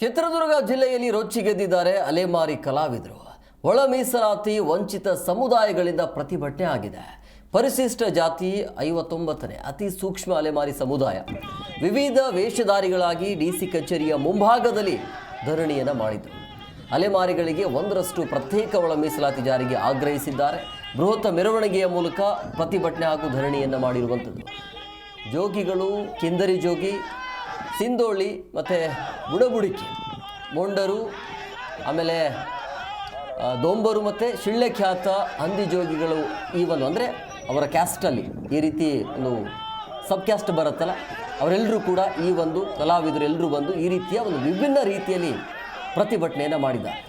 ಚಿತ್ರದುರ್ಗ ಜಿಲ್ಲೆಯಲ್ಲಿ ರೊಚ್ಚಿಗೆದ್ದಿದ್ದಾರೆ ಅಲೆಮಾರಿ ಕಲಾವಿದರು. ಒಳ ಮೀಸಲಾತಿ ವಂಚಿತ ಸಮುದಾಯಗಳಿಂದ ಪ್ರತಿಭಟನೆ ಆಗಿದೆ. ಪರಿಶಿಷ್ಟ ಜಾತಿ ಐವತ್ತೊಂಬತ್ತನೇ ಅತಿ ಸೂಕ್ಷ್ಮ ಅಲೆಮಾರಿ ಸಮುದಾಯ. ವಿವಿಧ ವೇಷಧಾರಿಗಳಾಗಿ ಡಿಸಿ ಕಚೇರಿಯ ಮುಂಭಾಗದಲ್ಲಿ ಧರಣಿಯನ್ನು ಮಾಡಿದರು. ಅಲೆಮಾರಿಗಳಿಗೆ ಒಂದರಷ್ಟು ಪ್ರತ್ಯೇಕ ಒಳ ಮೀಸಲಾತಿ ಜಾರಿಗೆ ಆಗ್ರಹಿಸಿದ್ದಾರೆ. ಬೃಹತ್ ಮೆರವಣಿಗೆಯ ಮೂಲಕ ಪ್ರತಿಭಟನೆ ಹಾಗೂ ಧರಣಿಯನ್ನು ಮಾಡಿರುವಂಥದ್ದು. ಜೋಗಿಗಳು, ಕಿಂದರಿ ಜೋಗಿ ಸಿಂದೋಳಿ ಮತ್ತು ಬುಡಬುಡಿಕೆ, ಮೊಂಡರು, ಆಮೇಲೆ ದೊಂಬರು ಮತ್ತು ಶಿಳ್ಳೆ ಖ್ಯಾತ ಹಂದಿ ಜೋಗಿಗಳು ಈ ಒಂದು, ಅಂದರೆ ಅವರ ಕ್ಯಾಸ್ಟಲ್ಲಿ ಈ ರೀತಿ ಒಂದು ಸಬ್ ಕ್ಯಾಸ್ಟ್ ಬರುತ್ತಲ್ಲ, ಅವರೆಲ್ಲರೂ ಕೂಡ ಈ ಒಂದು ಕಲಾವಿದರೆಲ್ಲರೂ ಬಂದು ಈ ರೀತಿಯ ಒಂದು ವಿಭಿನ್ನ ರೀತಿಯಲ್ಲಿ ಪ್ರತಿಭಟನೆಯನ್ನು ಮಾಡಿದ್ದಾರೆ.